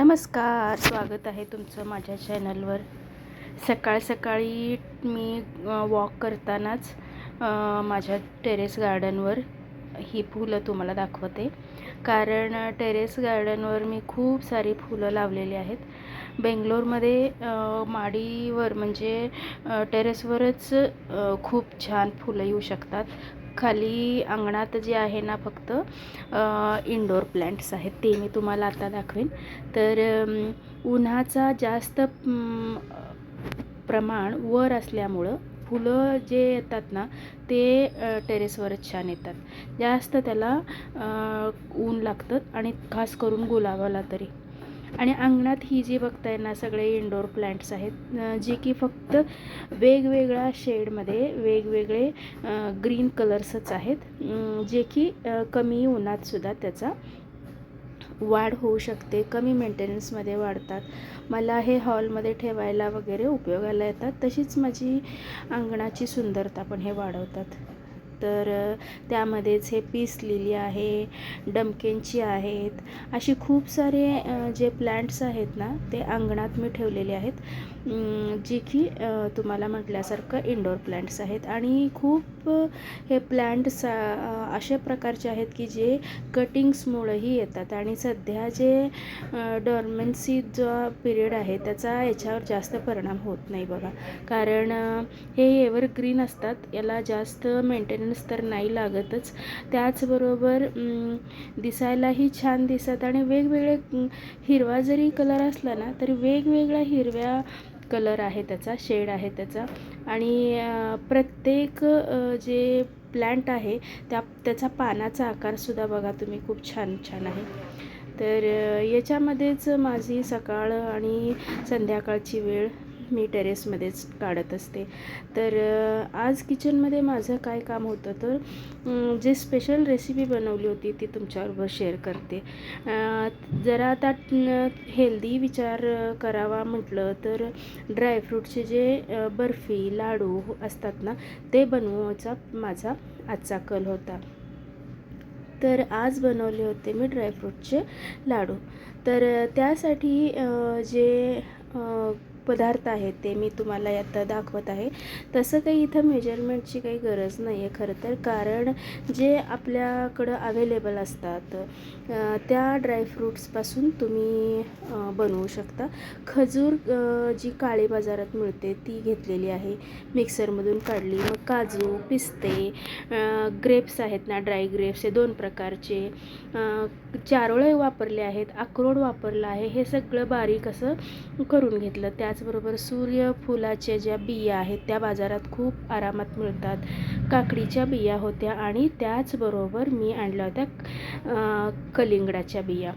नमस्कार स्वागत आहे तुमचं माझ्या चॅनलवर. सकाळ सकाळी मी वॉक करतानाच माझ्या टेरेस गार्डनवर ही फुलं तुम्हाला दाखवते. कारण टेरेस गार्डनवर मी खूप सारी फुलं लावलेली आहेत. बेंगलोरमध्ये माडीवर म्हणजे टेरेसवरच खूप छान फुलं येऊ शकतात. खाली अंगणात जे आहे ना फक्त इनडोअर प्लॅन्ट्स आहेत ते मी तुम्हाला आता दाखवेन. तर उन्हाचा जास्त प्रमाण वर असल्यामुळं फुलं जे येतात ना ते टेरेसवरच छान येतात. जास्त त्याला ऊन लागतं आणि खास करून गुलाबाला तरी. आणि अंगणात ही जी बघताय ना सगळे इंडोर प्लांट्स आहेत जे की फक्त वेगवेगळ्या शेडमध्ये वेगवेगळे ग्रीन कलर्सच आहेत जे की कमी उन्हातसुद्धा त्याचा वाढ होऊ शकते कमी मेंटेनन्समध्ये वाढतात. मला हे हॉलमध्ये ठेवायला वगैरे उपयोगाला येतात तशीच माझी अंगणाची सुंदरता पण हे वाढवतात. तर त्यामध्येच हे पीस लिली आहे डमकेंची आहेत. अशी खूप सारे जे प्लॅन्ट्स आहेत ना ते अंगणात मी ठेवलेले आहेत. जी की तुम्हाला म्हटल्यासारखं इंडोर प्लॅन्ट्स आहेत. आणि खूप हे प्लॅन्ट्स अशा प्रकारचे आहेत की जे कटिंग्समुळंही येतात. आणि सध्या जे डॉर्मन्सी जो पिरियड आहे त्याचा याच्यावर जास्त परिणाम होत नाही बघा. कारण हे एव्हरग्रीन असतात. याला जास्त मेंटेनन्स तर नाही लागतच. त्याचबरोबर दिसायलाही छान दिसत आणि वेगवेगळे हिरवा जरी कलर असला ना तरी वेगवेगळ्या हिरव्या कलर आहे त्याचा शेड आहे त्याचा. आणि प्रत्येक जे प्लॅन्ट आहे त्या त्याचा पानाचा आकारसुद्धा बघा तुम्ही खूप छान छान आहे. तर याच्यामध्येच माझी सकाळ आणि संध्याकाळची वेळ मी टेरेसमध्येच काढत असते. तर आज किचनमध्ये माझं काय काम होतं तर जे स्पेशल रेसिपी बनवली होती ती तुमच्याबरोबर शेअर करते. जरा आता हेल्दी विचार करावा म्हटलं तर ड्रायफ्रूटचे जे बर्फी लाडू असतात ना ते बनवायचा माझा आजचा कल होता. तर आज बनवले होते मी ड्रायफ्रूटचे लाडू. तर त्यासाठी जे पदार्थ आहेत ते मी तुम्हाला आता दाखवत आहे. तसं काही इथं मेजरमेंटची काही गरज नाही आहे खरं तर. कारण जे आपल्याकडं अवेलेबल असतात त्या ड्रायफ्रूट्सपासून तुम्ही बनवू शकता. खजूर जी काळी बाजारात मिळते ती घेतलेली आहे. मिक्सरमधून काढली. मग काजू पिस्ते ग्रेप्स आहेत ना ड्राय ग्रेप्स हे दोन प्रकारचे चारोळे वापरले आहेत अक्रोड वापरलं आहे. हे सगळं बारीक असं करून घेतलं. त्या त्याचबरोबर सूर्यफुलाच्या ज्या बिया आहेत त्या बाजारात खूप आरामात मिळतात. काकडीच्या बिया होत्या आणि त्याचबरोबर मी आणल्या होत्या कलिंगडाच्या बिया.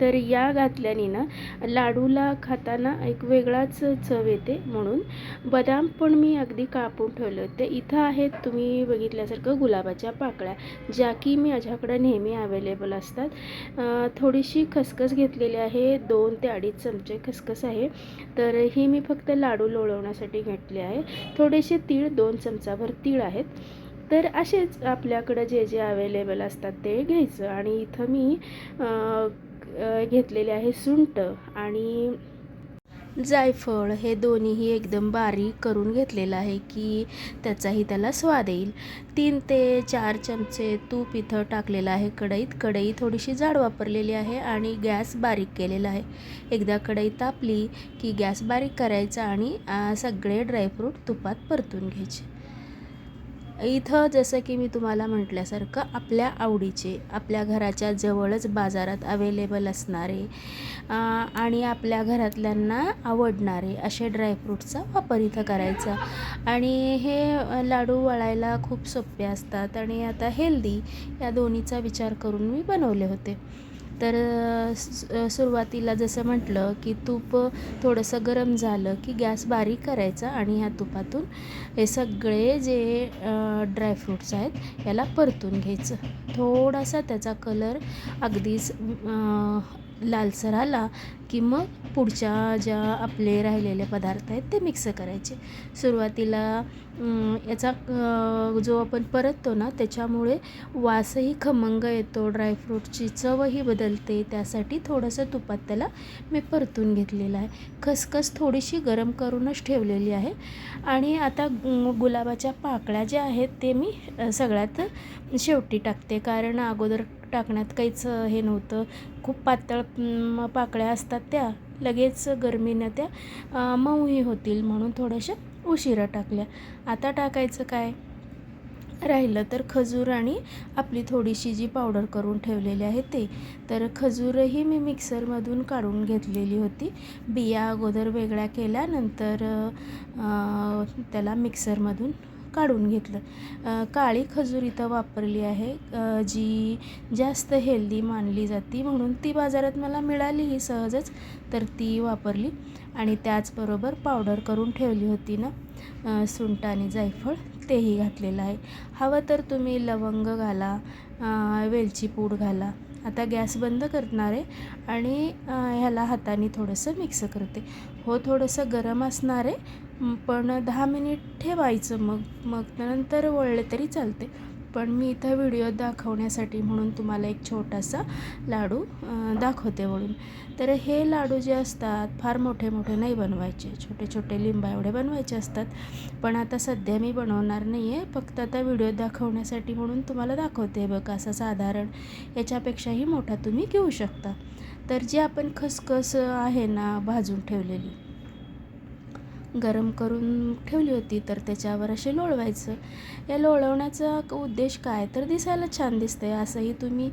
तर या घातल्याने ना लाडूला खाताना एक वेगळाच चव येते म्हणून. बदाम पण मी अगदी कापून ठेवले. होते इथं आहेत तुम्ही बघितल्यासारखं गुलाबाच्या पाकळ्या ज्या की माझ्याकडं नेहमी अवेलेबल असतात. थोडीशी खसखस घेतलेली आहे दोन ते अडीच चमचे खसखस आहे. तर ही मी फक्त लाडू लोळवण्यासाठी घेतले आहे. थोडेसे तीळ दोन चमचाभर तीळ आहेत. तर असेच आपल्याकडं जे जे अवेलेबल असतात ते घ्यायचं. आणि इथं मी घेतलेले आहे सुंट आणि जायफळ हे दोन्हीही एकदम बारीक करून घेतलेलं आहे की त्याचाही त्याला स्वाद येईल. तीन ते चार चमचे तूप इथं टाकलेलं आहे. कढईत कढई थोडीशी जाड वापरलेली आहे आणि गॅस बारीक केलेला आहे. एकदा कढई तापली की गॅस बारीक करायचा आणि सगळे ड्रायफ्रूट तुपात परतून घ्यायचे. इथं जसं की मी तुम्हाला म्हटल्यासारखं आपल्या आवडीचे आपल्या घराच्या जवळच बाजारात अवेलेबल असणारे आणि आपल्या घरातल्यांना आवडणारे असे ड्रायफ्रूटचा वापर इथं करायचा. आणि हे लाडू वळायला खूप सोपे असतात आणि आता हेल्दी या दोन्हीचा विचार करून मी बनवले होते. तर सुरुवातीला जसं म्हटलं की तूप थोडंसं गरम झालं की गॅस बारीक करायचा आणि ह्या तुपातून हे सगळे जे ड्रायफ्रूट्स आहेत याला परतून घ्यायचं. थोडासा त्याचा कलर अगदीच लालसर आला की मग पुढच्या ज्या आपले राहिलेले पदार्थ आहेत ते मिक्स करायचे. सुरुवातीला याचा जो आपण परततो ना त्याच्यामुळे वासही खमंग येतो ड्रायफ्रूटची चवही बदलते त्यासाठी थोडंसं तुपात त्याला मी परतून घेतलेलं आहे. खसखस थोडीशी गरम करूनच ठेवलेली आहे. आणि आता गुलाबाच्या पाकळ्या ज्या आहेत ते मी सगळ्यात शेवटी टाकते. कारण अगोदर टाकण्यात काहीच हे नव्हतं. खूप पातळ पाकळ्या असतात त्या लगेच गरमीनं त्या मऊही होतील म्हणून थोड्याशा उशिरा टाकल्या. आता टाकायचं काय? राहिलं तर खजूर आणि आपली थोडीशी जी पावडर करून ठेवलेली आहे ते. तर खजूरही मी मिक्सरमधून काढून घेतलेली होती. बिया अगोदर वेगळ्या केल्या नंतर त्याला मिक्सरमधून काढून घेतलं. काळी खजूर इथं वापरली आहे. जी जास्त हेल्दी मानली जाते म्हणून ती बाजारात मला मिळाली ही सहजच तर ती वापरली आणि त्याचबरोबर पावडर करून ठेवली होती ना. सुंट आणि जायफळ तेही घातलेलं आहे. हवं तर तुम्ही लवंग घाला वेलची पूड घाला. आता गॅस बंद करणार आहे आणि ह्याला हाताने थोडंसं मिक्स करते. हो थोडंसं गरम असणार आहे पण दहा मिनिट ठेवायचं मग मग नंतर वळले तरी चालते. पण मी इथं व्हिडिओ दाखवण्यासाठी म्हणून तुम्हाला एक छोटासा लाडू दाखवते म्हणून. तर हे लाडू जे असतात फार मोठे मोठे नाही बनवायचे. छोटे छोटे लिंबा एवढे बनवायचे असतात. पण आता सध्या मी बनवणार नाही आहे फक्त आता व्हिडिओ दाखवण्यासाठी म्हणून तुम्हाला दाखवते बघ असं साधारण याच्यापेक्षाही मोठा तुम्ही घेऊ शकता. तर जी आपण खसखस आहे ना भाजून ठेवलेली गरम करून ठेवली होती तर त्याच्यावर असे लोळवायचं. या लोळवण्याचा क- उद्देश काय? तर दिसायला छान दिसतंय. असंही तुम्ही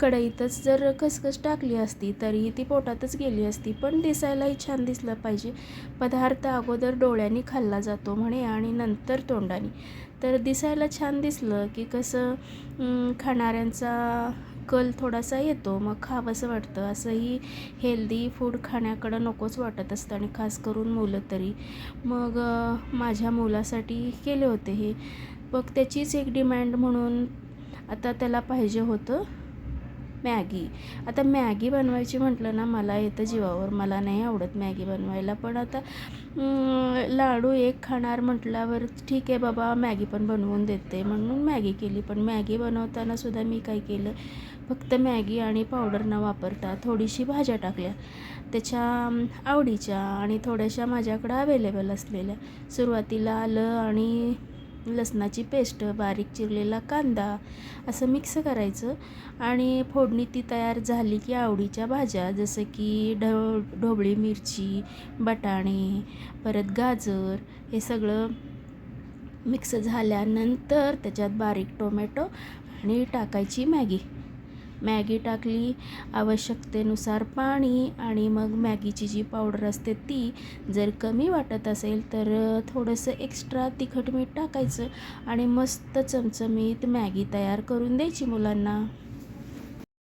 कढईतच जर खसखस टाकली असती तरीही ती पोटातच गेली असती. पण दिसायलाही छान दिसलं पाहिजे. पदार्थ अगोदर डोळ्यांनी खाल्ला जातो म्हणे आणि नंतर तोंडाने. तर दिसायला छान दिसलं की कसं खाणाऱ्यांचा कल थोडासा येतो. मग खावंसं वाटतं. असंही हेल्दी फूड खाण्याकडं नकोच वाटत असतं आणि खास करून मुलं तरी. मग माझ्या मुलासाठी केले होते हे. मग त्याचीच एक डिमँड म्हणून आता त्याला पाहिजे होतं. मॅगी. आता मॅगी बनवायची म्हटलं ना मला येतं जीवावर मला नाही आवडत मॅगी बनवायला. पण आता लाडू एक खाणार म्हटल्यावर ठीक आहे बाबा मॅगी पण बनवून देते म्हणून मॅगी केली. पण मॅगी बनवताना सुद्धा मी काय केलं फक्त मॅगी आणि पावडर न वापरता थोडीशी भाज्या टाकल्या. त्याच्या आवडीच्या आणि थोड्याशा माझ्याकडं अवेलेबल असलेल्या. सुरुवातीला आलं आणि लसणाची पेस्ट बारीक चिरलेला कांदा असं मिक्स करायचं. आणि फोडणी ती तयार झाली की आवडीच्या भाज्या जसं की ढ ढोबळी मिरची बटाणे परत गाजर हे सगळं मिक्स झाल्यानंतर त्याच्यात बारीक टोमॅटो आणि टाकायची मॅगी. मॅगी टाकली आवश्यकतेनुसार पाणी आणि मग मॅगीची जी पावडर असते ती जर कमी वाटत असेल तर थोडंसं एक्स्ट्रा तिखट मीठ टाकायचं आणि मस्त चमचमीत मॅगी तयार करून द्यायची मुलांना.